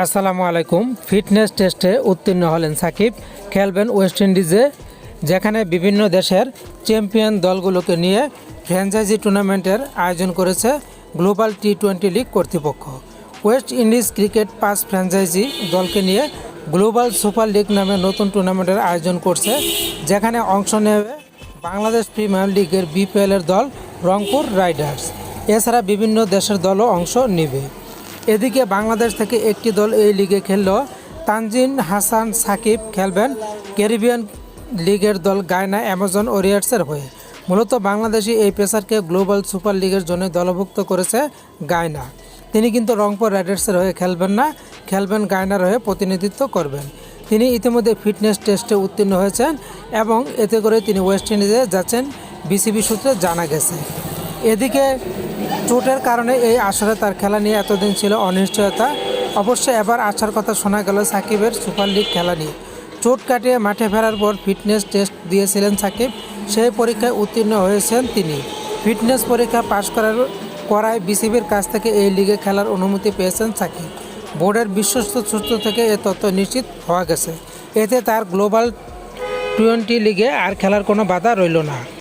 আসসালামু আলাইকুম। ফিটনেস টেস্টে উত্তীর্ণ হলেন সাকিব। খেলবেন ওয়েস্ট ইন্ডিজে, যেখানে বিভিন্ন দেশের চ্যাম্পিয়ন দলগুলোকে নিয়ে ফ্র্যাঞ্চাইজি টুর্নামেন্টের আয়োজন করেছে গ্লোবাল টি টোয়েন্টি লিগ কর্তৃপক্ষ। ওয়েস্ট ইন্ডিজ ক্রিকেট পাঁচ ফ্র্যাঞ্চাইজি দলকে নিয়ে গ্লোবাল সুপার লিগ নামে নতুন টুর্নামেন্টের আয়োজন করছে, যেখানে অংশ নেবে বাংলাদেশ প্রিমিয়ার লিগের বিপিএলের দল রংপুর রাইডার্স। এছাড়া বিভিন্ন দেশের দলও অংশ নেবে। এদিকে বাংলাদেশ থেকে একটি দল এই লিগে খেলল। তানজিন হাসান সাকিব খেলবেন। ক্যারিবিয়ান লিগের দল গায়না অ্যামাজন ওরিয়ার্সের হয়ে। মূলত বাংলাদেশি এই পেসারকে গ্লোবাল সুপার লিগের জন্য দলভুক্ত করেছে গায়না। তিনি কিন্তু রংপুর রাইডার্সের হয়ে খেলবেন না, খেলবেন গায়নার হয়ে প্রতিনিধিত্ব করবেন। তিনি ইতিমধ্যে ফিটনেস টেস্টে উত্তীর্ণ হয়েছেন এবং এতে করে তিনি ওয়েস্ট ইন্ডিজে যাচ্ছেন। বিসিবি সূত্রে জানা গেছে। এদিকে চোটের কারণে এই আসরে তার খেলা নিয়ে এতদিন ছিল অনিশ্চয়তা। অবশ্য এবার আসার কথা শোনা গেল সাকিবের সুপার লিগ খেলা নিয়ে। চোট কাটিয়ে মাঠে ফেরার পর ফিটনেস টেস্ট দিয়েছিলেন সাকিব। সেই পরীক্ষায় উত্তীর্ণ হয়েছেন তিনি। ফিটনেস পরীক্ষা পাশ করার করায় বিসিবির কাছ থেকে এই লিগে খেলার অনুমতি পেয়েছেন সাকিব। বোর্ডের বিশ্বস্ত সূত্র থেকে এ তথ্য নিশ্চিত হওয়া গেছে। এতে তার গ্লোবাল টোয়েন্টি লিগে আর খেলার কোনো বাধা রইল না।